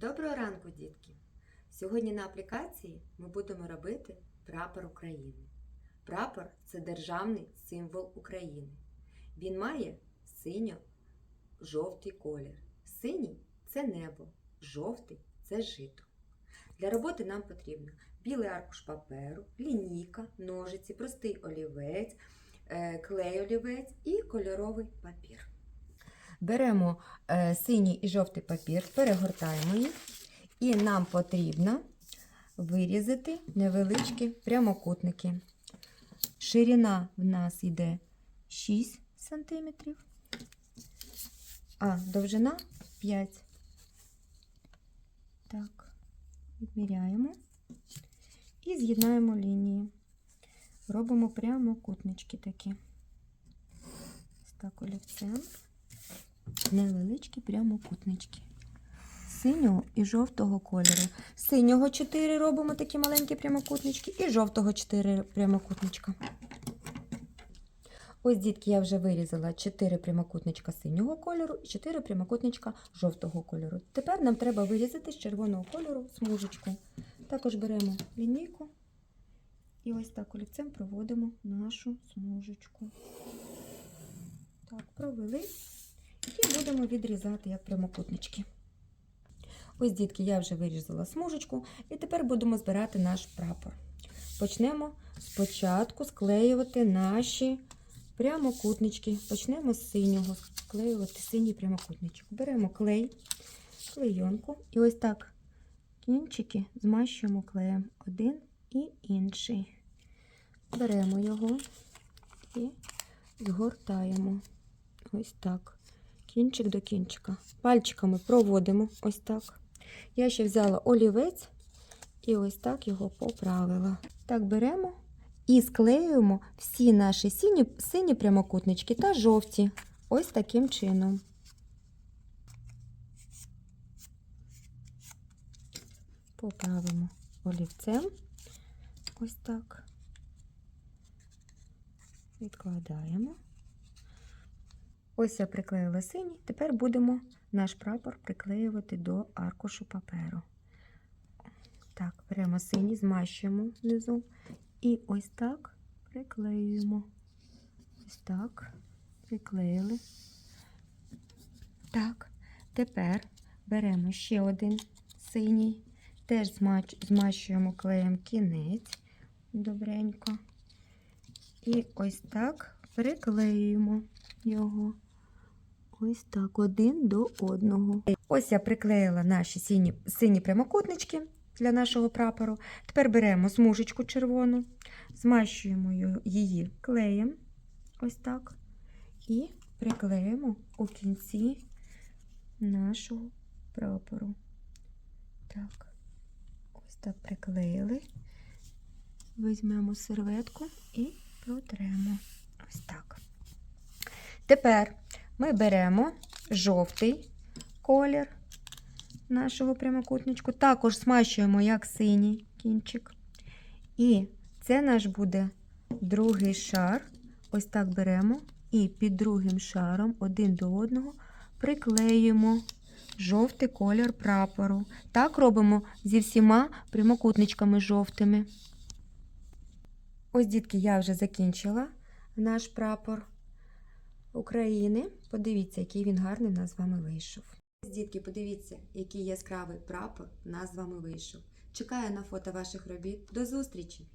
Доброго ранку, дітки! Сьогодні на аплікації ми будемо робити прапор України. Прапор це державний символ України. Він має синьо-жовтий колір. Синій це небо, жовтий це жито. Для роботи нам потрібно білий аркуш паперу, лінійка, ножиці, простий олівець, е, клей олівець і кольоровий папір. Беремо е, синій і жовтий папір, перегортаємо їх, і нам потрібно вирізати невеличкі прямокутники. Ширина в нас йде 6 см, а довжина 5 Так, відміряємо і з'єднаємо лінії. Робимо прямокутнички такі. Ось так олівцем невеличкі прямокутнички. Синього і жовтого кольору. Синього 4 робимо такі маленькі прямокутнички, і жовтого 4 прямокутничка. Ось, дітки, я вже вирізала 4 прямокутничка синього кольору і 4 прямокутничка жовтого кольору. Тепер нам треба вирізати з червоного кольору смужечку. Також беремо лінійку і ось так олівцем проводимо нашу смужечку. Так, провели. І будемо відрізати як прямокутнички. Ось, дітки, я вже вирізала смужечку, і тепер будемо збирати наш прапор. Почнемо спочатку склеювати наші прямокутнички. Почнемо з синього склеювати синій прямокутничок. Беремо клей, клейонку, і ось так кінчики змащуємо клеєм один і інший. Беремо його і згортаємо. Ось так кінчик до кінчика. Пальчиками проводимо ось так. Я ще взяла олівець і ось так його поправила. Так беремо і склеюємо всі наші сині, сині прямокутнички та жовті. Ось таким чином. Поправимо олівцем. Ось так. Відкладаємо. Ось я приклеїла синій. Тепер будемо наш прапор приклеювати до аркушу паперу. Так, беремо синій, змащуємо внизу. І ось так приклеюємо. Ось так, приклеїли. Так, тепер беремо ще один синій, теж змащуємо клеєм кінець добренько. І ось так приклеюємо його. Ось так, один до одного. Ось я приклеїла наші сині, сині прямокутнички для нашого прапору. Тепер беремо смужечку червону, змащуємо її клеєм, ось так, і приклеїмо у кінці нашого прапору. Так, ось так приклеїли. Візьмемо серветку і протремо. Ось так. Тепер ми беремо жовтий колір нашого прямокутничку, також смащуємо як синій кінчик. І це наш буде другий шар. Ось так беремо і під другим шаром один до одного приклеюємо жовтий колір прапору. Так робимо зі всіма прямокутничками жовтими. Ось, дітки, я вже закінчила наш прапор. України. Подивіться, який він гарний в нас з вами вийшов. Дітки, подивіться, який яскравий прапор в нас з вами вийшов. Чекаю на фото ваших робіт. До зустрічі!